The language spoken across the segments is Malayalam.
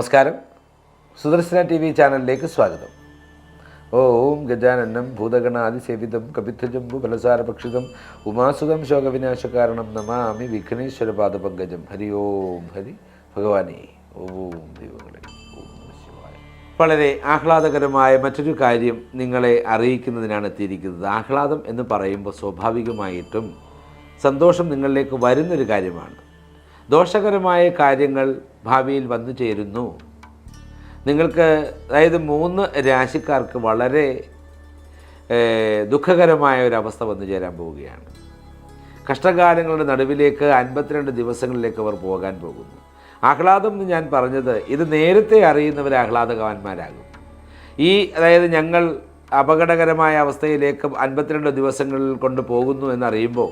നമസ്കാരം. സുദർശന ടി വി ചാനലിലേക്ക് സ്വാഗതം. ഓം ഗജാനനം ഭൂതഗണാതിസേവിതം കപിത്ഥജംബു ഫലസാരഭക്ഷിതം ഉമാസുതം ശോകവിനാശകാരണം നമാമി വിഘ്നേശ്വര പാദപങ്കജം. ഹരി ഓം ഹരി ഭഗവാനെ. ഓം ദൈവങ്ങളെ. വളരെ ആഹ്ലാദകരമായ മറ്റൊരു കാര്യം നിങ്ങളെ അറിയിക്കുന്നതിനാണ് എത്തിയിരിക്കുന്നത്. ആഹ്ലാദം എന്ന് പറയുമ്പോൾ സ്വാഭാവികമായിട്ടും സന്തോഷം നിങ്ങളിലേക്ക് വരുന്നൊരു കാര്യമാണ്. ദോഷകരമായ കാര്യങ്ങൾ ഭാവിയിൽ വന്നു ചേരുന്നു. നിങ്ങൾക്ക് അതായത് മൂന്ന് രാശിക്കാർക്ക് വളരെ ദുഃഖകരമായ ഒരു അവസ്ഥ വന്നു ചേരാൻ പോവുകയാണ്. കഷ്ടകാലങ്ങളുടെ നടുവിലേക്ക് അൻപത്തിരണ്ട് ദിവസങ്ങളിലേക്ക് അവർ പോകാൻ പോകുന്നു. ആഹ്ലാദം എന്ന് ഞാൻ പറഞ്ഞത് ഇത് നേരത്തെ അറിയുന്നവർ ആഹ്ലാദകവാന്മാരാകും ഈ അതായത് ഞങ്ങൾ അപകടകരമായ അവസ്ഥയിലേക്ക് അൻപത്തിരണ്ട് ദിവസങ്ങളിൽ കൊണ്ട് പോകുന്നു എന്നറിയുമ്പോൾ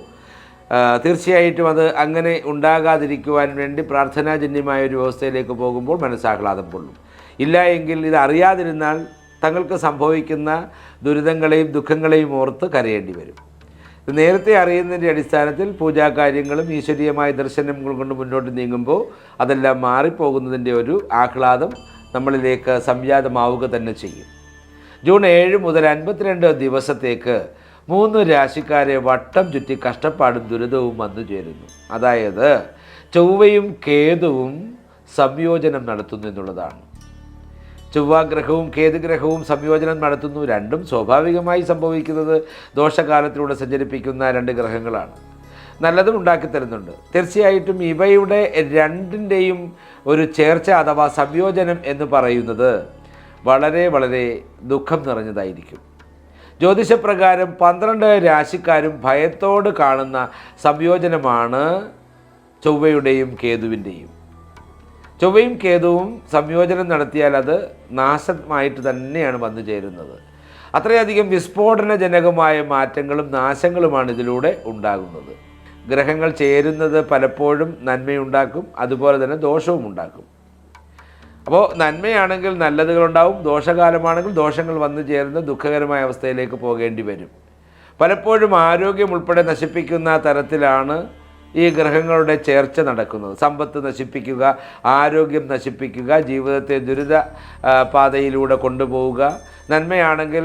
തീർച്ചയായിട്ടും അത് അങ്ങനെ ഉണ്ടാകാതിരിക്കുവാൻ വേണ്ടി പ്രാർത്ഥനാജന്യമായ ഒരു വ്യവസ്ഥയിലേക്ക് പോകുമ്പോൾ മനസ്സാഹ്ലാദം കൊള്ളും. ഇല്ല എങ്കിൽ ഇത് അറിയാതിരുന്നാൽ തങ്ങൾക്ക് സംഭവിക്കുന്ന ദുരിതങ്ങളെയും ദുഃഖങ്ങളെയും ഓർത്ത് കരയേണ്ടി വരും. നേരത്തെ അറിയുന്നതിന്റെ അടിസ്ഥാനത്തിൽ പൂജാകാര്യങ്ങളും ഈശ്വരീയമായ ദർശനങ്ങൾ കൊണ്ട് മുന്നോട്ട് നീങ്ങുമ്പോൾ അതെല്ലാം മാറിപ്പോകുന്നതിന്റെ ഒരു ആഹ്ലാദം നമ്മളിലേക്ക് സംജാതമാവുക തന്നെ ചെയ്യും. ജൂൺ ഏഴ് മുതൽ അൻപത്തിരണ്ട് ദിവസത്തേക്ക് മൂന്ന് രാശിക്കാരെ വട്ടം ചുറ്റി കഷ്ടപ്പാടും ദുരിതവും വന്നു ചേരുന്നു. അതായത് ചൊവ്വയും കേതുവും സംയോജനം നടത്തുന്നു എന്നുള്ളതാണ്. ചൊവ്വാഗ്രഹവും കേതുഗ്രഹവും സംയോജനം നടത്തുന്നു. രണ്ടും സ്വാഭാവികമായി സംഭവിക്കുന്നത് ദോഷകാലത്തിലൂടെ സഞ്ചരിപ്പിക്കുന്ന രണ്ട് ഗ്രഹങ്ങളാണ്. നല്ലതും ഉണ്ടാക്കി തരുന്നുണ്ട്. തീർച്ചയായിട്ടും ഇവയുടെ രണ്ടിന്റെയും ഒരു ചേർച്ച അഥവാ സംയോജനം എന്ന് പറയുന്നത് വളരെ വളരെ ദുഃഖം നിറഞ്ഞതായിരിക്കും. ജ്യോതിഷപ്രകാരം പന്ത്രണ്ട് രാശിക്കാരും ഭയത്തോട് കാണുന്ന സംയോജനമാണ് ചൊവ്വയുടെയും കേതുവിന്റെയും. ചൊവ്വയും കേതുവും സംയോജനം നടത്തിയാൽ അത് നാശമായിട്ട് തന്നെയാണ് വന്നു ചേരുന്നത്. അത്രയധികം വിസ്ഫോടനജനകമായ മാറ്റങ്ങളും നാശങ്ങളുമാണ് ഇതിലൂടെ ഉണ്ടാകുന്നത്. ഗ്രഹങ്ങൾ ചേരുന്നത് പലപ്പോഴും നന്മയുണ്ടാക്കും അതുപോലെ തന്നെ ദോഷവും ഉണ്ടാക്കും അപ്പോൾ നന്മയാണെങ്കിൽ നല്ലതുകളുണ്ടാവും ദോഷകാലമാണെങ്കിൽ ദോഷങ്ങൾ വന്നു ചേർന്ന് ദുഃഖകരമായ അവസ്ഥയിലേക്ക് പോകേണ്ടി വരും. പലപ്പോഴും ആരോഗ്യം ഉൾപ്പെടെ നശിപ്പിക്കുന്ന തരത്തിലാണ് ഈ ഗ്രഹങ്ങളുടെ ചേർച്ച നടക്കുന്നത്. സമ്പത്ത് നശിപ്പിക്കുക ആരോഗ്യം നശിപ്പിക്കുക ജീവിതത്തെ ദുരിത പാതയിലൂടെ കൊണ്ടുപോവുക. നന്മയാണെങ്കിൽ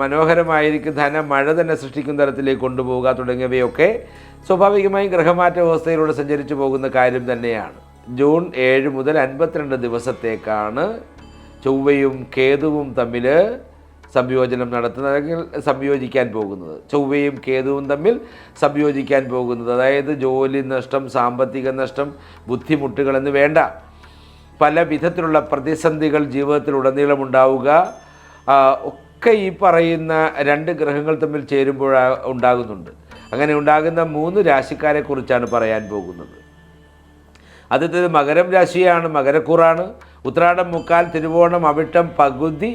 മനോഹരമായിരിക്കും ധന മഴ തന്നെ സൃഷ്ടിക്കുന്ന തരത്തിലേക്ക് കൊണ്ടുപോവുക തുടങ്ങിയവയൊക്കെ സ്വാഭാവികമായും ഗ്രഹമാറ്റ വ്യവസ്ഥയിലൂടെ സഞ്ചരിച്ചു പോകുന്ന കാര്യം തന്നെയാണ്. ജൂൺ ഏഴ് മുതൽ അൻപത്തിരണ്ട് ദിവസത്തേക്കാണ് ചൊവ്വയും കേതുവും തമ്മിൽ സംയോജനം നടത്തുന്നത് അല്ലെങ്കിൽ സംയോജിക്കാൻ പോകുന്നത്. ചൊവ്വയും കേതുവും തമ്മിൽ സംയോജിക്കാൻ പോകുന്നത്. അതായത് ജോലി നഷ്ടം സാമ്പത്തിക നഷ്ടം ബുദ്ധിമുട്ടുകൾ എന്ന് വേണ്ട. പല വിധത്തിലുള്ള പ്രതിസന്ധികൾ ജീവിതത്തിലുടനീളം ഉണ്ടാവുക. ഒക്കെ ഈ പറയുന്ന രണ്ട് ഗ്രഹങ്ങൾ തമ്മിൽ ചേരുമ്പോൾ ഉണ്ടാകുന്നുണ്ട്. അങ്ങനെ ഉണ്ടാകുന്ന മൂന്ന് രാശിക്കാരെക്കുറിച്ചാണ് പറയാൻ പോകുന്നത്. ആദ്യത്തേത് മകരം രാശിയാണ് മകരക്കൂറാണ്. ഉത്രാടം മുക്കാൽ തിരുവോണം അവിട്ടം പകുതി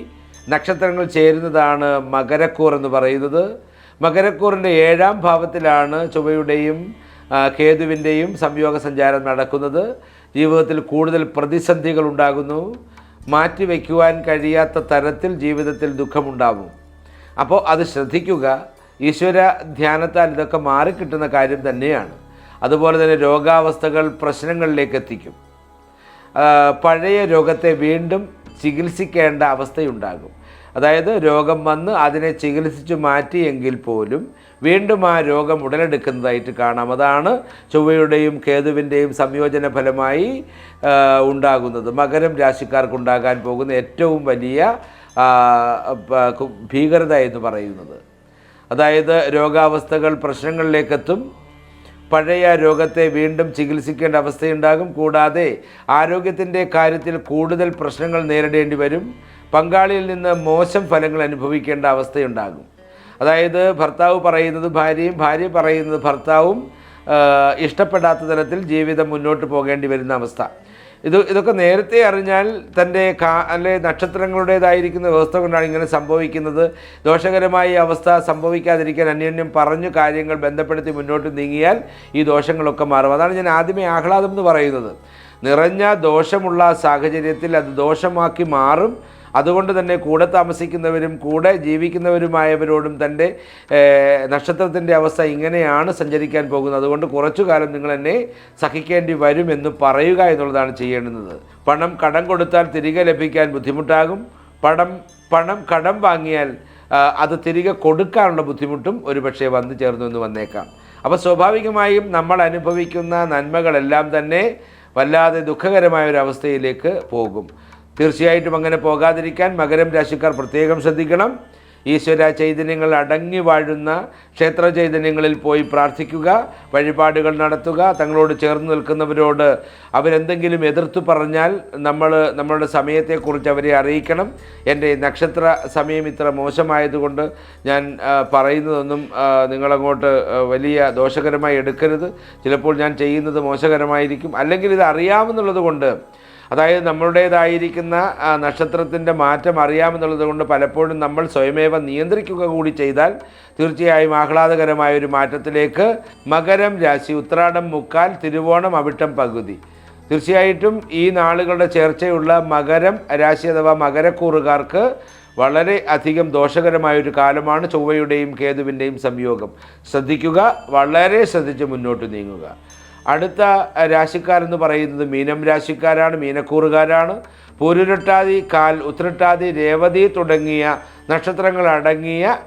നക്ഷത്രങ്ങൾ ചേരുന്നതാണ് മകരക്കൂർ എന്ന് പറയുന്നത്. മകരക്കൂറിന്റെ ഏഴാം ഭാവത്തിലാണ് ചൊവ്വയുടെയും കേതുവിന്റെയും സംയോഗ സഞ്ചാരം നടക്കുന്നത്. ജീവിതത്തിൽ കൂടുതൽ പ്രതിസന്ധികൾ ഉണ്ടാകുന്നു. മാറ്റിവെക്കുവാൻ കഴിയാത്ത തരത്തിൽ ജീവിതത്തിൽ ദുഃഖമുണ്ടാവും അപ്പോൾ അത് ശ്രദ്ധിക്കുക. ഈശ്വര ധ്യാനത്താൽ ഇതൊക്കെ മാറിക്കിട്ടുന്ന കാര്യം തന്നെയാണ്. അതുപോലെ തന്നെ രോഗാവസ്ഥകൾ പ്രശ്നങ്ങളിലേക്ക് എത്തിക്കും പഴയ രോഗത്തെ വീണ്ടും ചികിത്സിക്കേണ്ട അവസ്ഥയുണ്ടാകും. അതായത് രോഗം വന്ന് അതിനെ ചികിത്സിച്ച് മാറ്റിയെങ്കിൽ പോലും വീണ്ടും ആ രോഗം ഉടലെടുക്കുന്നതായിട്ട് കാണാം. അതാണ് ചൊവ്വയുടെയും കേതുവിന്റെയും സംയോജന ഫലമായി ഉണ്ടാകുന്നത്. മകരം രാശിക്കാർക്കുണ്ടാകാൻ പോകുന്ന ഏറ്റവും വലിയ ഭീകരത എന്ന് പറയുന്നത്. അതായത് രോഗാവസ്ഥകൾ പ്രശ്നങ്ങളിലേക്കെത്തും പഴയ രോഗത്തെ വീണ്ടും ചികിത്സിക്കേണ്ട അവസ്ഥയുണ്ടാകും. കൂടാതെ ആരോഗ്യത്തിന്റെ കാര്യത്തിൽ കൂടുതൽ പ്രശ്നങ്ങൾ നേരിടേണ്ടി വരും. പങ്കാളിയിൽ നിന്ന് മോശം ഫലങ്ങൾ അനുഭവിക്കേണ്ട അവസ്ഥയുണ്ടാകും. അതായത് ഭർത്താവ് പറയുന്നത് ഭാര്യയും ഭാര്യ പറയുന്നത് ഭർത്താവും ഇഷ്ടപ്പെടാത്ത തരത്തിൽ ജീവിതം മുന്നോട്ട് പോകേണ്ടി വരുന്ന അവസ്ഥ. ഇത് ഇതൊക്കെ നേരത്തെ അറിഞ്ഞാൽ തന്റെ കാ അല്ലെ നക്ഷത്രങ്ങളുടേതായിരിക്കുന്ന വ്യവസ്ഥ കൊണ്ടാണ് ഇങ്ങനെ സംഭവിക്കുന്നത്. ദോഷകരമായ അവസ്ഥ സംഭവിക്കാതിരിക്കാൻ അന്യോന്യം പറഞ്ഞു കാര്യങ്ങൾ ബന്ധപ്പെടുത്തി മുന്നോട്ട് നീങ്ങിയാൽ ഈ ദോഷങ്ങളൊക്കെ മാറും. അതാണ് ഞാൻ ആദ്യമേ ആഹ്ലാദം എന്ന് പറയുന്നത്. നിറഞ്ഞ ദോഷമുള്ള സാഹചര്യത്തിൽ അത് ദോഷമാക്കി മാറും. അതുകൊണ്ട് തന്നെ കൂടെ താമസിക്കുന്നവരും കൂടെ ജീവിക്കുന്നവരുമായവരോടും തന്റെ നക്ഷത്രത്തിന്റെ അവസ്ഥ ഇങ്ങനെയാണ് സഞ്ചരിക്കാൻ പോകുന്നത്. അതുകൊണ്ട് കുറച്ചു കാലം നിങ്ങൾ എന്നെ സഹിക്കേണ്ടി വരുമെന്ന് പറയുക എന്നുള്ളതാണ് ചെയ്യേണ്ടുന്നത്. പണം കടം കൊടുത്താൽ തിരികെ ലഭിക്കാൻ ബുദ്ധിമുട്ടാകും. പണം പണം കടം വാങ്ങിയാൽ അത് തിരികെ കൊടുക്കാനുള്ള ബുദ്ധിമുട്ടും ഒരുപക്ഷെ വന്നു ചേർന്നു എന്ന് വന്നേക്കാം. അപ്പോൾ സ്വാഭാവികമായും നമ്മൾ അനുഭവിക്കുന്ന നന്മകളെല്ലാം തന്നെ വല്ലാതെ ദുഃഖകരമായ ഒരു അവസ്ഥയിലേക്ക് പോകും. തീർച്ചയായിട്ടും അങ്ങനെ പോകാതിരിക്കാൻ മകരം രാശിക്കാർ പ്രത്യേകം ശ്രദ്ധിക്കണം. ഈശ്വര ചൈതന്യങ്ങൾ അടങ്ങി വാഴുന്ന ക്ഷേത്ര ചൈതന്യങ്ങളിൽ പോയി പ്രാർത്ഥിക്കുക വഴിപാടുകൾ നടത്തുക തങ്ങളോട് ചേർന്ന് നിൽക്കുന്നവരോട് അവരെന്തെങ്കിലും എതിർത്തു പറഞ്ഞാൽ നമ്മൾ നമ്മളുടെ സമയത്തെക്കുറിച്ച് അവരെ അറിയിക്കണം. എന്റെ നക്ഷത്ര സമയം ഇത്ര മോശമായതുകൊണ്ട് ഞാൻ പറയുന്നതൊന്നും നിങ്ങളങ്ങോട്ട് വലിയ ദോഷകരമായി എടുക്കരുത്. ചിലപ്പോൾ ഞാൻ ചെയ്യുന്നത് മോശകരമായിരിക്കും. അല്ലെങ്കിൽ ഇത് അറിയാമെന്നുള്ളത് കൊണ്ട് അതായത് നമ്മളുടേതായിരിക്കുന്ന നക്ഷത്രത്തിന്റെ മാറ്റം അറിയാമെന്നുള്ളത് കൊണ്ട് പലപ്പോഴും നമ്മൾ സ്വയമേവ നിയന്ത്രിക്കുക കൂടി ചെയ്താൽ തീർച്ചയായും ആഹ്ലാദകരമായ ഒരു മാറ്റത്തിലേക്ക് മകരം രാശി ഉത്രാടം മുക്കാൽ തിരുവോണം അവിട്ടം പകുതി. തീർച്ചയായിട്ടും ഈ നാളുകളുടെ ചേർച്ചയുള്ള മകരം രാശി അഥവാ മകരക്കൂറുകാർക്ക് വളരെ അധികം ദോഷകരമായ ഒരു കാലമാണ് ചൊവ്വയുടെയും കേതുവിന്റെയും സംയോഗം. ശ്രദ്ധിക്കുക വളരെ ശ്രദ്ധിച്ച് മുന്നോട്ട് നീങ്ങുക. അടുത്ത രാശിക്കാരെന്ന് പറയുന്നത് മീനം രാശിക്കാരാണ് മീനക്കൂറുകാരാണ്. പൂരുരട്ടാതി കാൽ ഉത്രട്ടാതി രേവതി തുടങ്ങിയ നക്ഷത്രങ്ങൾ അടങ്ങിയ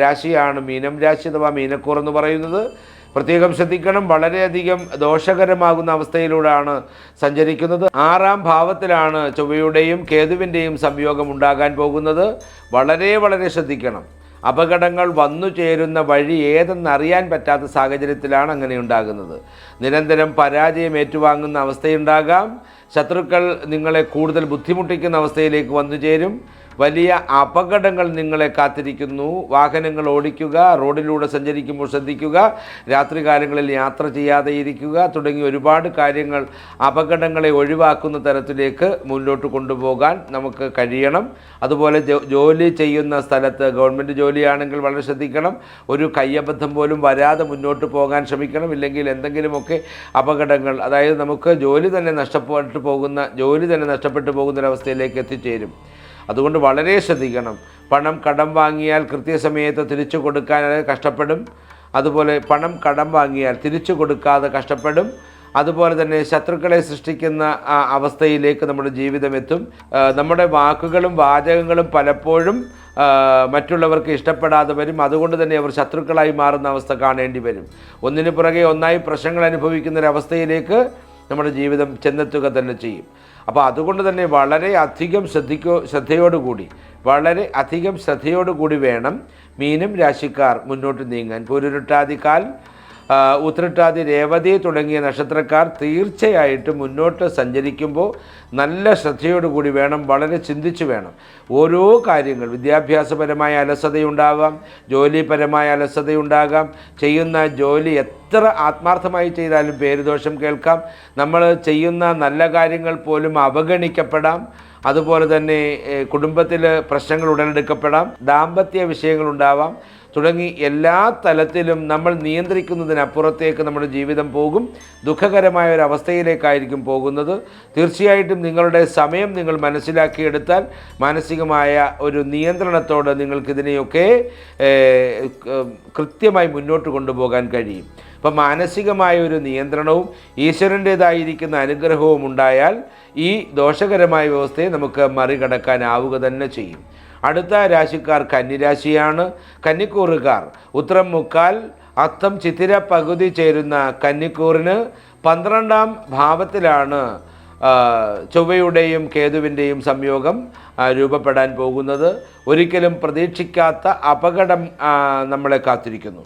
രാശിയാണ് മീനം രാശി അഥവാ മീനക്കൂർ എന്ന് പറയുന്നത്. പ്രത്യേകം ശ്രദ്ധിക്കണം വളരെയധികം ദോഷകരമാകുന്ന അവസ്ഥയിലൂടെയാണ് സഞ്ചരിക്കുന്നത്. ആറാം ഭാവത്തിലാണ് ചൊവ്വയുടെയും കേതുവിന്റെയും സംയോഗം ഉണ്ടാകാൻ പോകുന്നത്. വളരെ വളരെ ശ്രദ്ധിക്കണം. അപകടങ്ങൾ വന്നു ചേരുന്ന വഴി ഏതെന്നറിയാൻ പറ്റാത്ത സാഹചര്യത്തിലാണ് അങ്ങനെ ഉണ്ടാകുന്നത്. നിരന്തരം പരാജയം ഏറ്റുവാങ്ങുന്ന അവസ്ഥയുണ്ടാകാം. ശത്രുക്കൾ നിങ്ങളെ കൂടുതൽ ബുദ്ധിമുട്ടിക്കുന്ന അവസ്ഥയിലേക്ക് വന്നു ചേരും. വലിയ അപകടങ്ങൾ നിങ്ങളെ കാത്തിരിക്കുന്നു. വാഹനങ്ങൾ ഓടിക്കുക റോഡിലൂടെ സഞ്ചരിക്കുമ്പോൾ ശ്രദ്ധിക്കുക രാത്രികാലങ്ങളിൽ യാത്ര ചെയ്യാതെ ഇരിക്കുക തുടങ്ങി ഒരുപാട് കാര്യങ്ങൾ അപകടങ്ങളെ ഒഴിവാക്കുന്ന തരത്തിലേക്ക് മുന്നോട്ട് കൊണ്ടുപോകാൻ നമുക്ക് കഴിയണം. അതുപോലെ ജോലി ചെയ്യുന്ന സ്ഥലത്ത് ഗവൺമെന്റ് ജോലിയാണെങ്കിൽ വളരെ ശ്രദ്ധിക്കണം. ഒരു കയ്യബദ്ധം പോലും വരാതെ മുന്നോട്ട് പോകാൻ ശ്രമിക്കണം. ഇല്ലെങ്കിൽ എന്തെങ്കിലുമൊക്കെ അപകടങ്ങൾ അതായത് നമുക്ക് ജോലി തന്നെ നഷ്ടപ്പെട്ടു പോകുന്ന ജോലി തന്നെ നഷ്ടപ്പെട്ടു പോകുന്നൊരവസ്ഥയിലേക്ക് എത്തിച്ചേരും. അതുകൊണ്ട് വളരെ ശ്രദ്ധിക്കണം. പണം കടം വാങ്ങിയാൽ കൃത്യസമയത്ത് തിരിച്ചു കൊടുക്കാൻ കഷ്ടപ്പെടും. അതുപോലെ പണം കടം വാങ്ങിയാൽ തിരിച്ചു കൊടുക്കാതെ കഷ്ടപ്പെടും. അതുപോലെ തന്നെ ശത്രുക്കളെ സൃഷ്ടിക്കുന്ന അവസ്ഥയിലേക്ക് നമ്മുടെ ജീവിതം എത്തും. നമ്മുടെ വാക്കുകളും വാചകങ്ങളും പലപ്പോഴും മറ്റുള്ളവർക്ക് ഇഷ്ടപ്പെടാതെ വരും. അതുകൊണ്ട് തന്നെ അവർ ശത്രുക്കളായി മാറുന്ന അവസ്ഥ കാണേണ്ടി വരും. ഒന്നിനു പുറകെ ഒന്നായി പ്രശ്നങ്ങൾ അനുഭവിക്കുന്ന ഒരവസ്ഥയിലേക്ക് നമ്മുടെ ജീവിതം ചെന്നെത്തുക തന്നെ ചെയ്യും. അപ്പോൾ അതുകൊണ്ട് തന്നെ വളരെ അധികം ശ്രദ്ധിക്കോ ശ്രദ്ധയോടുകൂടി വളരെ അധികം ശ്രദ്ധയോടുകൂടി വേണം മീനം രാശിക്കാർ മുന്നോട്ട് നീങ്ങാൻ. പൊരുരുട്ടാതിക്കാൽ ഉത്രട്ടാതി രേവതി തുടങ്ങിയ നക്ഷത്രക്കാർ തീർച്ചയായിട്ടും മുന്നോട്ട് സഞ്ചരിക്കുമ്പോൾ നല്ല ശ്രദ്ധയോടുകൂടി വേണം വളരെ ചിന്തിച്ചു വേണം. ഓരോ കാര്യങ്ങൾ വിദ്യാഭ്യാസപരമായ അലസതയുണ്ടാകാം ജോലിപരമായ അലസതയുണ്ടാകാം ചെയ്യുന്ന ജോലി എത്ര ആത്മാർത്ഥമായി ചെയ്താലും പേരുദോഷം കേൾക്കാം നമ്മൾ ചെയ്യുന്ന നല്ല കാര്യങ്ങൾ പോലും അവഗണിക്കപ്പെടാം അതുപോലെ തന്നെ കുടുംബത്തിൽ പ്രശ്നങ്ങൾ ഉടലെടുക്കപ്പെടാം ദാമ്പത്യ വിഷയങ്ങളുണ്ടാവാം തുടങ്ങി എല്ലാ തലത്തിലും നമ്മൾ നിയന്ത്രിക്കുന്നതിനപ്പുറത്തേക്ക് നമ്മുടെ ജീവിതം പോകും. ദുഃഖകരമായ ഒരു അവസ്ഥയിലേക്കായിരിക്കും പോകുന്നത്. തീർച്ചയായിട്ടും നിങ്ങളുടെ സമയം നിങ്ങൾ മനസ്സിലാക്കിയെടുത്താൽ മാനസികമായ ഒരു നിയന്ത്രണത്തോടെ നിങ്ങൾക്കിതിനെയൊക്കെ കൃത്യമായി മുന്നോട്ട് കൊണ്ടുപോകാൻ കഴിയും. അപ്പം മാനസികമായ ഒരു നിയന്ത്രണവും ഈശ്വരന്റേതായിരിക്കുന്ന അനുഗ്രഹവും ഉണ്ടായാൽ ഈ ദോഷകരമായ വ്യവസ്ഥയെ നമുക്ക് മറികടക്കാനാവുക തന്നെ ചെയ്യും. അടുത്ത രാശിക്കാർ കന്നിരാശിയാണ്. കന്നിക്കൂറുകാർ ഉത്തരം മുക്കാൽ അത്തം ചിത്തിര പകുതി ചേരുന്ന കന്നിക്കൂറിന് പന്ത്രണ്ടാം ഭാവത്തിലാണ് ചൊവ്വയുടെയും കേതുവിന്റെയും സംയോഗം രൂപപ്പെടാൻ പോകുന്നത്. ഒരിക്കലും പ്രതീക്ഷിക്കാത്ത അപകടം നമ്മളെ കാത്തിരിക്കുന്നു.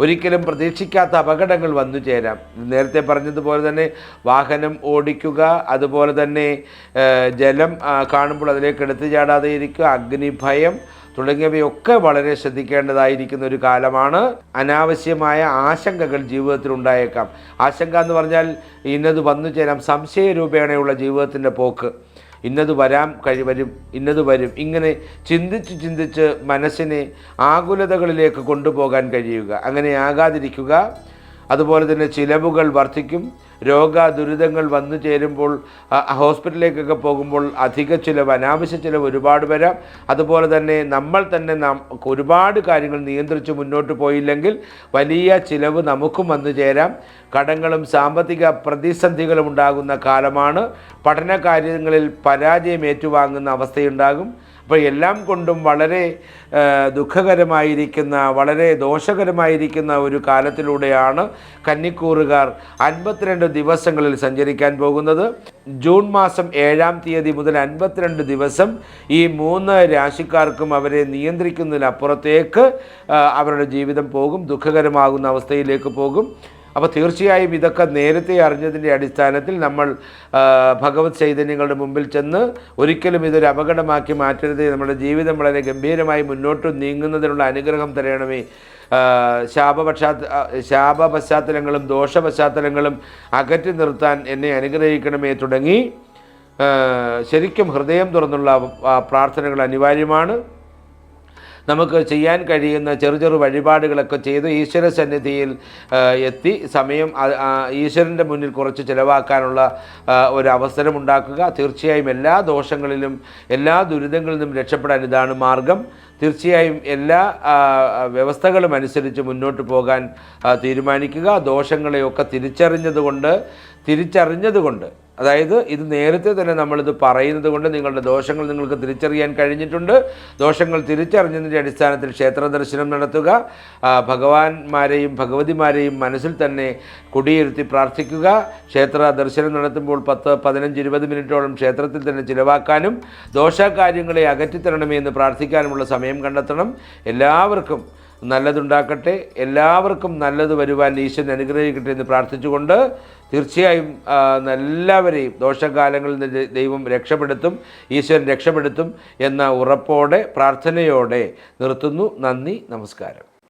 ഒരിക്കലും പ്രതീക്ഷിക്കാത്ത അപകടങ്ങൾ വന്നു ചേരാം. നേരത്തെ പറഞ്ഞതുപോലെ തന്നെ വാഹനം ഓടിക്കുക അതുപോലെ തന്നെ ജലം കാണുമ്പോൾ അതിലേക്ക് എടുത്തു ചാടാതെ ഇരിക്കുക അഗ്നിഭയം തുടങ്ങിയവയൊക്കെ വളരെ ശ്രദ്ധിക്കേണ്ടതായിരിക്കുന്ന ഒരു കാലമാണ്. അനാവശ്യമായ ആശങ്കകൾ ജീവിതത്തിൽ ഉണ്ടായേക്കാം. ആശങ്ക എന്ന് പറഞ്ഞാൽ ഇന്നത് വന്നു ചേരാം. സംശയ രൂപേണയുള്ള ജീവിതത്തിന്റെ പോക്ക്. ഇന്നത് വരാൻ കഴി വരും ഇന്നത് വരും. ഇങ്ങനെ ചിന്തിച്ച് ചിന്തിച്ച് മനസ്സിനെ ആകുലതകളിലേക്ക് കൊണ്ടുപോകാൻ കഴിയുക. അങ്ങനെ ആകാതിരിക്കുക. അതുപോലെ തന്നെ ചിലവുകൾ വർദ്ധിക്കും. രോഗ ദുരിതങ്ങൾ വന്നു ചേരുമ്പോൾ ഹോസ്പിറ്റലിലേക്കൊക്കെ പോകുമ്പോൾ അധിക ചിലവ് അനാവശ്യ ചിലവ് ഒരുപാട് വരാം. അതുപോലെ തന്നെ നമ്മൾ തന്നെ നാം ഒരുപാട് കാര്യങ്ങൾ നിയന്ത്രിച്ച് മുന്നോട്ട് പോയില്ലെങ്കിൽ വലിയ ചിലവ് നമുക്കും വന്നു ചേരാം. കടങ്ങളും സാമ്പത്തിക പ്രതിസന്ധികളും ഉണ്ടാകുന്ന കാലമാണ്. പഠന കാര്യങ്ങളിൽ പരാജയം ഏറ്റുവാങ്ങുന്ന അവസ്ഥയുണ്ടാകും. അപ്പോൾ എല്ലാം കൊണ്ടും വളരെ ദുഃഖകരമായിരിക്കുന്ന വളരെ ദോഷകരമായിരിക്കുന്ന ഒരു കാലത്തിലൂടെയാണ് കന്നിക്കൂറുകാർ അൻപത്തിരണ്ട് ദിവസങ്ങളിൽ സഞ്ചരിക്കാൻ പോകുന്നത്. ജൂൺ മാസം ഏഴാം തീയതി മുതൽ അൻപത്തിരണ്ട് ദിവസം ഈ മൂന്ന് രാശിക്കാർക്കും അവരെ നിയന്ത്രിക്കുന്നതിനപ്പുറത്തേക്ക് അവരുടെ ജീവിതം പോകും ദുഃഖകരമാകുന്ന അവസ്ഥയിലേക്ക് പോകും. അപ്പോൾ തീർച്ചയായും ഇതൊക്കെ നേരത്തെ അറിഞ്ഞതിന്റെ അടിസ്ഥാനത്തിൽ നമ്മൾ ഭഗവത് ചൈതന്യങ്ങളുടെ മുമ്പിൽ ചെന്ന് ഒരിക്കലും ഇതൊരു അപകടമാക്കി മാറ്റരുത്. നമ്മുടെ ജീവിതം വളരെ ഗംഭീരമായി മുന്നോട്ട് നീങ്ങുന്നതിനുള്ള അനുഗ്രഹം തരണമേ ശാപപശ്ചാത്ത ശാപ പശ്ചാത്ത പശ്ചാത്തലങ്ങളും ദോഷ പശ്ചാത്തലങ്ങളും അകറ്റി നിർത്താൻ എന്നെ അനുഗ്രഹിക്കണമേ തുടങ്ങി. ശരിക്കും ഹൃദയം തുറന്നുള്ള പ്രാർത്ഥനകൾ അനിവാര്യമാണ്. നമുക്ക് ചെയ്യാൻ കഴിയുന്ന ചെറു ചെറു വഴിപാടുകളൊക്കെ ചെയ്ത് ഈശ്വര സന്നിധിയിൽ എത്തി സമയം ഈശ്വരന്റെ മുന്നിൽ കുറച്ച് ചിലവാക്കാനുള്ള ഒരു അവസരം ഉണ്ടാക്കുക. തീർച്ചയായും എല്ലാ ദോഷങ്ങളിലും എല്ലാ ദുരിതങ്ങളിൽ നിന്നും രക്ഷപ്പെടാൻ ഇതാണ് മാർഗം. തീർച്ചയായും എല്ലാ വ്യവസ്ഥകളും അനുസരിച്ച് മുന്നോട്ട് പോകാൻ തീരുമാനിക്കുക. ദോഷങ്ങളെയൊക്കെ തിരിച്ചറിഞ്ഞതുകൊണ്ട് തിരിച്ചറിഞ്ഞതുകൊണ്ട് അതായത് ഇത് നേരത്തെ തന്നെ നമ്മളിത് പറയുന്നത് കൊണ്ട് നിങ്ങളുടെ ദോഷങ്ങൾ നിങ്ങൾക്ക് തിരിച്ചറിയാൻ കഴിഞ്ഞിട്ടുണ്ട്. ദോഷങ്ങൾ തിരിച്ചറിഞ്ഞതിന്റെ അടിസ്ഥാനത്തിൽ ക്ഷേത്ര ദർശനം നടത്തുക. ഭഗവാന്മാരെയും ഭഗവതിമാരെയും മനസ്സിൽ തന്നെ കുടിയിരുത്തി പ്രാർത്ഥിക്കുക. ക്ഷേത്ര ദർശനം നടത്തുമ്പോൾ പത്ത് പതിനഞ്ച് ഇരുപത് മിനിറ്റോളം ക്ഷേത്രത്തിൽ തന്നെ ചിലവാക്കാനും ദോഷകാര്യങ്ങളെ അകറ്റിത്തരണമേ എന്ന് പ്രാർത്ഥിക്കാനുമുള്ള സമയം കണ്ടെത്തണം. എല്ലാവർക്കും നല്ലതുണ്ടാക്കട്ടെ. എല്ലാവർക്കും നല്ലത് വരുവാൻ ഈശ്വരൻ അനുഗ്രഹിക്കട്ടെ എന്ന് പ്രാർത്ഥിച്ചുകൊണ്ട് തീർച്ചയായും എല്ലാവരെയും ദോഷകാലങ്ങളിൽ നിന്ന് ദൈവം രക്ഷപ്പെടുത്തും ഈശ്വരൻ രക്ഷപ്പെടുത്തും എന്ന ഉറപ്പോടെ പ്രാർത്ഥനയോടെ നിർത്തുന്നു. നന്ദി നമസ്കാരം.